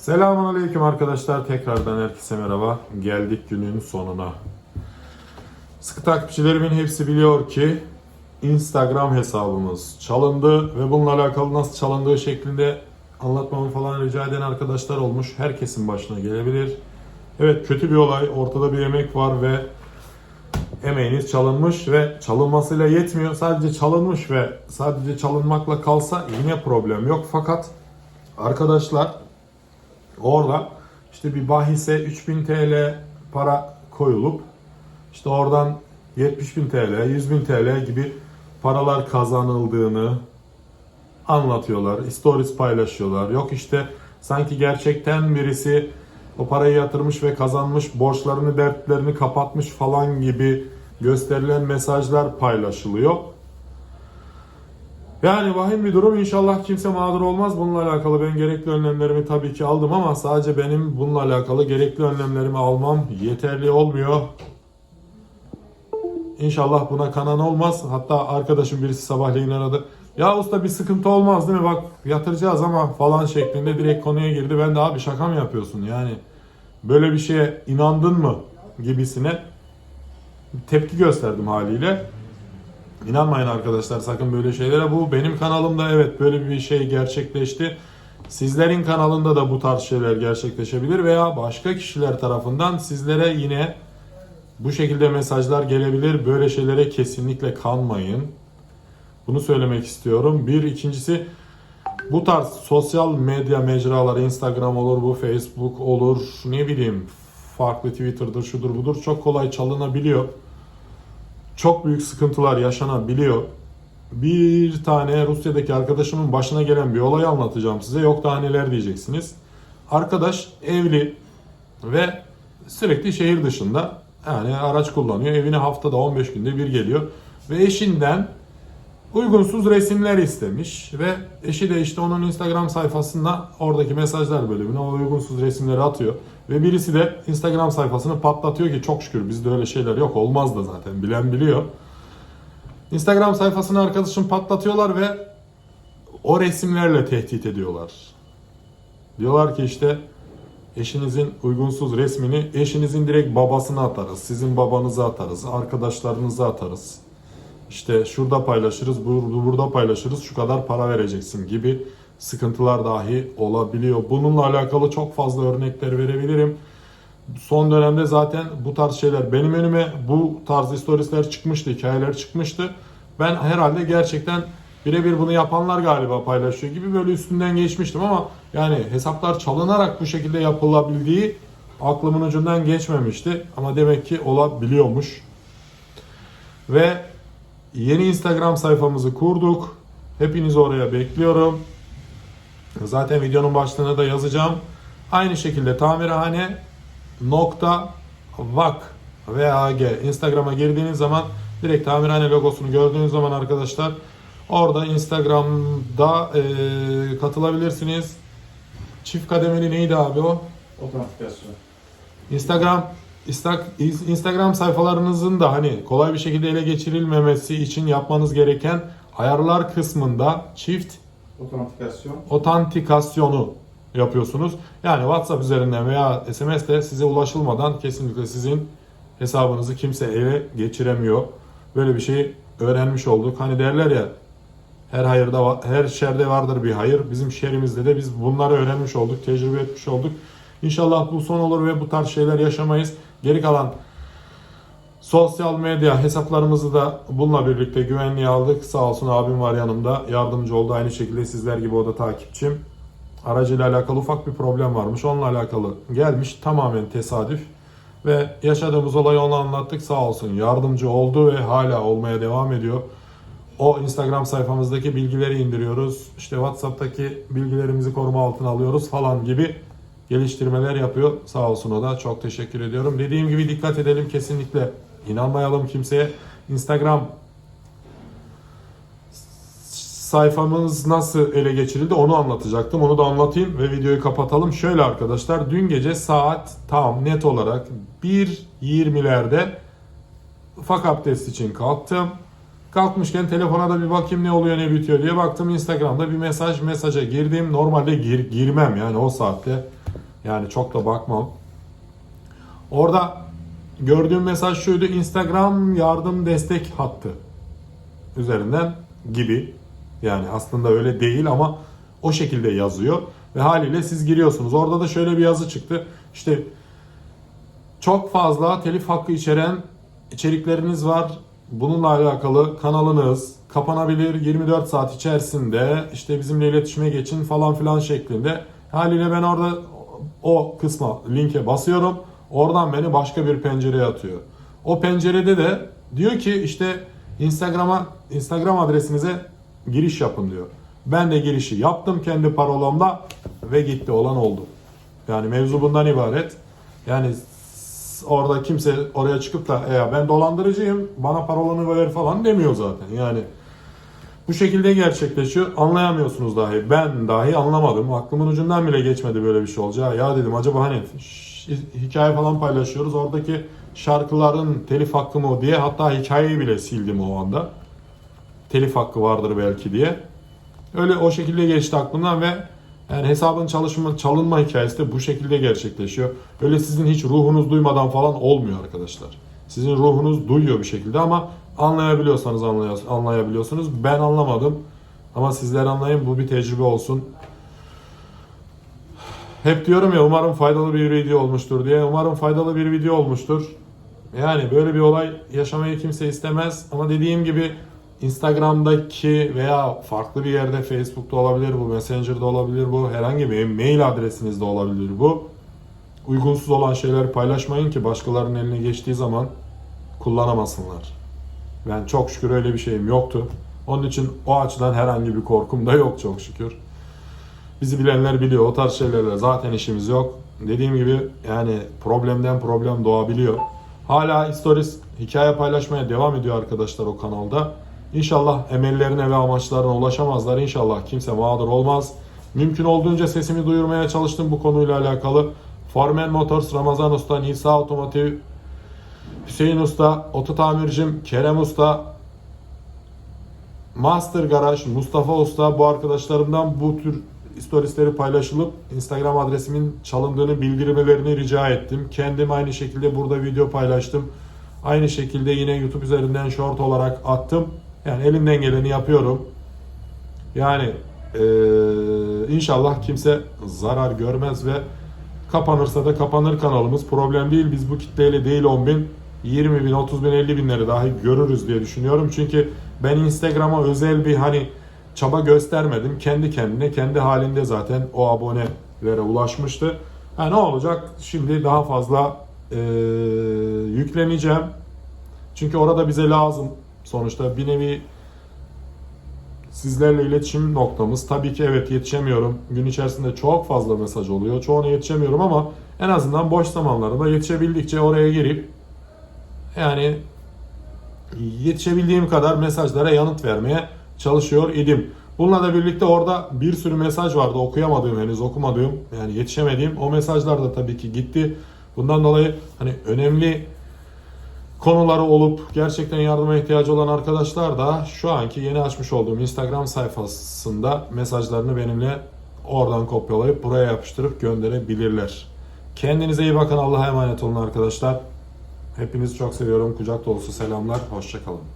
Selamun Aleyküm arkadaşlar. Tekrardan herkese merhaba. Geldik günün sonuna. Sıkı takipçilerimin hepsi biliyor ki Instagram hesabımız çalındı ve bununla alakalı nasıl çalındığı şeklinde anlatmamı falan rica eden arkadaşlar olmuş. Herkesin başına gelebilir. Evet kötü bir olay. Ortada bir emek var ve emeğiniz çalınmış ve çalınmasıyla yetmiyor. Sadece çalınmış ve sadece çalınmakla kalsa yine problem yok. Fakat arkadaşlar Orada işte bir bahise 3000 TL para koyulup işte oradan 70.000 TL, 100.000 TL gibi paralar kazanıldığını anlatıyorlar. Stories paylaşıyorlar. Yok işte sanki gerçekten birisi o parayı yatırmış ve kazanmış, borçlarını, dertlerini kapatmış falan gibi gösterilen mesajlar paylaşılıyor. Yani vahim bir durum. İnşallah kimse mağdur olmaz. Bununla alakalı ben gerekli önlemlerimi tabii ki aldım ama sadece benim bununla alakalı gerekli önlemlerimi almam yeterli olmuyor. İnşallah buna kanan olmaz. Hatta arkadaşım birisi sabahleyin aradı. Ya usta bir sıkıntı olmaz değil mi? Bak yatıracağız ama falan şeklinde direkt konuya girdi. Ben de abi şaka mı yapıyorsun yani? Böyle bir şeye inandın mı? Gibisine tepki gösterdim haliyle. İnanmayın arkadaşlar sakın böyle şeylere. Bu benim kanalımda evet böyle bir şey gerçekleşti. Sizlerin kanalında da bu tarz şeyler gerçekleşebilir veya başka kişiler tarafından sizlere yine bu şekilde mesajlar gelebilir. Böyle şeylere kesinlikle kanmayın. Bunu söylemek istiyorum. Bir ikincisi bu tarz sosyal medya mecraları Instagram olur, bu Facebook olur, ne bileyim farklı Twitter'dır, şudur budur çok kolay çalınabiliyor çok büyük sıkıntılar yaşanabiliyor. Bir tane Rusya'daki arkadaşımın başına gelen bir olayı anlatacağım size. Yok daha neler diyeceksiniz. Arkadaş evli ve sürekli şehir dışında yani araç kullanıyor. Evine haftada 15 günde bir geliyor. Ve eşinden uygunsuz resimler istemiş ve eşi de işte onun Instagram sayfasında oradaki mesajlar bölümüne o uygunsuz resimleri atıyor. Ve birisi de Instagram sayfasını patlatıyor ki çok şükür bizde öyle şeyler yok olmaz da zaten bilen biliyor. Instagram sayfasını arkadaşım patlatıyorlar ve o resimlerle tehdit ediyorlar. Diyorlar ki işte eşinizin uygunsuz resmini eşinizin direkt babasına atarız, sizin babanıza atarız, arkadaşlarınıza atarız. İşte şurada paylaşırız, bur- burada paylaşırız, şu kadar para vereceksin gibi sıkıntılar dahi olabiliyor. Bununla alakalı çok fazla örnekler verebilirim. Son dönemde zaten bu tarz şeyler benim önüme bu tarz storiesler çıkmıştı, hikayeler çıkmıştı. Ben herhalde gerçekten birebir bunu yapanlar galiba paylaşıyor gibi böyle üstünden geçmiştim ama yani hesaplar çalınarak bu şekilde yapılabildiği aklımın ucundan geçmemişti. Ama demek ki olabiliyormuş. Ve yeni Instagram sayfamızı kurduk. Hepinizi oraya bekliyorum. Zaten videonun başlığına da yazacağım. Aynı şekilde tamirhane nokta vak VAG Instagram'a girdiğiniz zaman direkt tamirhane logosunu gördüğünüz zaman arkadaşlar orada Instagram'da eee, katılabilirsiniz. Çift kademeli neydi abi o? Otantifikasyon. Instagram Insta- Instagram sayfalarınızın da hani kolay bir şekilde ele geçirilmemesi için yapmanız gereken ayarlar kısmında çift Otantifikasyon. otantikasyonu yapıyorsunuz. Yani WhatsApp üzerinden veya SMS de size ulaşılmadan kesinlikle sizin hesabınızı kimse ele geçiremiyor. Böyle bir şey öğrenmiş olduk. Hani derler ya her hayırda her şerde vardır bir hayır. Bizim şehrimizde de biz bunları öğrenmiş olduk, tecrübe etmiş olduk. İnşallah bu son olur ve bu tarz şeyler yaşamayız. Geri kalan Sosyal medya hesaplarımızı da bununla birlikte güvenliğe aldık. Sağ olsun abim var yanımda. Yardımcı oldu. Aynı şekilde sizler gibi o da takipçim. Aracıyla alakalı ufak bir problem varmış. Onunla alakalı gelmiş. Tamamen tesadüf. Ve yaşadığımız olayı ona anlattık. Sağ olsun yardımcı oldu ve hala olmaya devam ediyor. O Instagram sayfamızdaki bilgileri indiriyoruz. İşte WhatsApp'taki bilgilerimizi koruma altına alıyoruz falan gibi geliştirmeler yapıyor. Sağ olsun o da. Çok teşekkür ediyorum. Dediğim gibi dikkat edelim kesinlikle. İnanmayalım kimseye. Instagram sayfamız nasıl ele geçirildi onu anlatacaktım. Onu da anlatayım ve videoyu kapatalım. Şöyle arkadaşlar dün gece saat tam net olarak 1.20'lerde ufak abdest için kalktım. Kalkmışken telefona da bir bakayım ne oluyor ne bitiyor diye baktım Instagram'da bir mesaj mesaja girdim. Normalde gir, girmem yani o saatte Yani çok da bakmam. Orada gördüğüm mesaj şuydu. Instagram yardım destek hattı üzerinden gibi. Yani aslında öyle değil ama o şekilde yazıyor. Ve haliyle siz giriyorsunuz. Orada da şöyle bir yazı çıktı. İşte çok fazla telif hakkı içeren içerikleriniz var. Bununla alakalı kanalınız kapanabilir 24 saat içerisinde işte bizimle iletişime geçin falan filan şeklinde. Haliyle ben orada o kısma linke basıyorum. Oradan beni başka bir pencereye atıyor. O pencerede de diyor ki işte Instagram'a Instagram adresinize giriş yapın diyor. Ben de girişi yaptım kendi parolamla ve gitti olan oldu. Yani mevzu bundan ibaret. Yani orada kimse oraya çıkıp da ya ben dolandırıcıyım bana parolanı ver falan demiyor zaten. Yani bu şekilde gerçekleşiyor. Anlayamıyorsunuz dahi. Ben dahi anlamadım. Aklımın ucundan bile geçmedi böyle bir şey olacağı. Ya dedim acaba hani hikaye falan paylaşıyoruz. Oradaki şarkıların telif hakkı mı diye hatta hikayeyi bile sildim o anda. Telif hakkı vardır belki diye. Öyle o şekilde geçti aklımdan ve yani hesabın çalışma, çalınma hikayesi de bu şekilde gerçekleşiyor. Öyle sizin hiç ruhunuz duymadan falan olmuyor arkadaşlar. Sizin ruhunuz duyuyor bir şekilde ama anlayabiliyorsanız anlay- anlayabiliyorsunuz. Ben anlamadım ama sizler anlayın bu bir tecrübe olsun. Hep diyorum ya umarım faydalı bir video olmuştur diye. Umarım faydalı bir video olmuştur. Yani böyle bir olay yaşamayı kimse istemez ama dediğim gibi Instagram'daki veya farklı bir yerde Facebook'ta olabilir bu, Messenger'da olabilir bu, herhangi bir mail adresinizde olabilir bu. Uygunsuz olan şeyleri paylaşmayın ki başkalarının eline geçtiği zaman kullanamasınlar. Ben çok şükür öyle bir şeyim yoktu. Onun için o açıdan herhangi bir korkum da yok çok şükür. Bizi bilenler biliyor. O tarz şeylerle zaten işimiz yok. Dediğim gibi yani problemden problem doğabiliyor. Hala stories hikaye paylaşmaya devam ediyor arkadaşlar o kanalda. İnşallah emellerine ve amaçlarına ulaşamazlar. İnşallah kimse mağdur olmaz. Mümkün olduğunca sesimi duyurmaya çalıştım bu konuyla alakalı. Formen Motors, Ramazan Usta, Nisa Otomotiv, Hüseyin Usta, Oto Tamircim, Kerem Usta, Master Garaj, Mustafa Usta bu arkadaşlarımdan bu tür storiesleri paylaşılıp Instagram adresimin çalındığını bildirmelerini rica ettim. Kendim aynı şekilde burada video paylaştım. Aynı şekilde yine YouTube üzerinden short olarak attım. Yani elimden geleni yapıyorum. Yani eee, inşallah kimse zarar görmez ve kapanırsa da kapanır kanalımız. Problem değil. Biz bu kitleyle değil 10 bin, 20 bin, 30 bin, 50 binleri dahi görürüz diye düşünüyorum. Çünkü ben Instagram'a özel bir hani çaba göstermedim. Kendi kendine, kendi halinde zaten o abonelere ulaşmıştı. Ha ne olacak? Şimdi daha fazla eee, yükleneceğim. Çünkü orada bize lazım. Sonuçta bir nevi sizlerle iletişim noktamız. Tabii ki evet yetişemiyorum. Gün içerisinde çok fazla mesaj oluyor. Çoğuna yetişemiyorum ama en azından boş zamanlarında yetişebildikçe oraya girip yani yetişebildiğim kadar mesajlara yanıt vermeye çalışıyor idim. Bununla da birlikte orada bir sürü mesaj vardı okuyamadığım henüz okumadığım yani yetişemediğim o mesajlar da tabii ki gitti. Bundan dolayı hani önemli konuları olup gerçekten yardıma ihtiyacı olan arkadaşlar da şu anki yeni açmış olduğum Instagram sayfasında mesajlarını benimle oradan kopyalayıp buraya yapıştırıp gönderebilirler. Kendinize iyi bakın. Allah'a emanet olun arkadaşlar. Hepinizi çok seviyorum. Kucak dolusu selamlar. Hoşçakalın.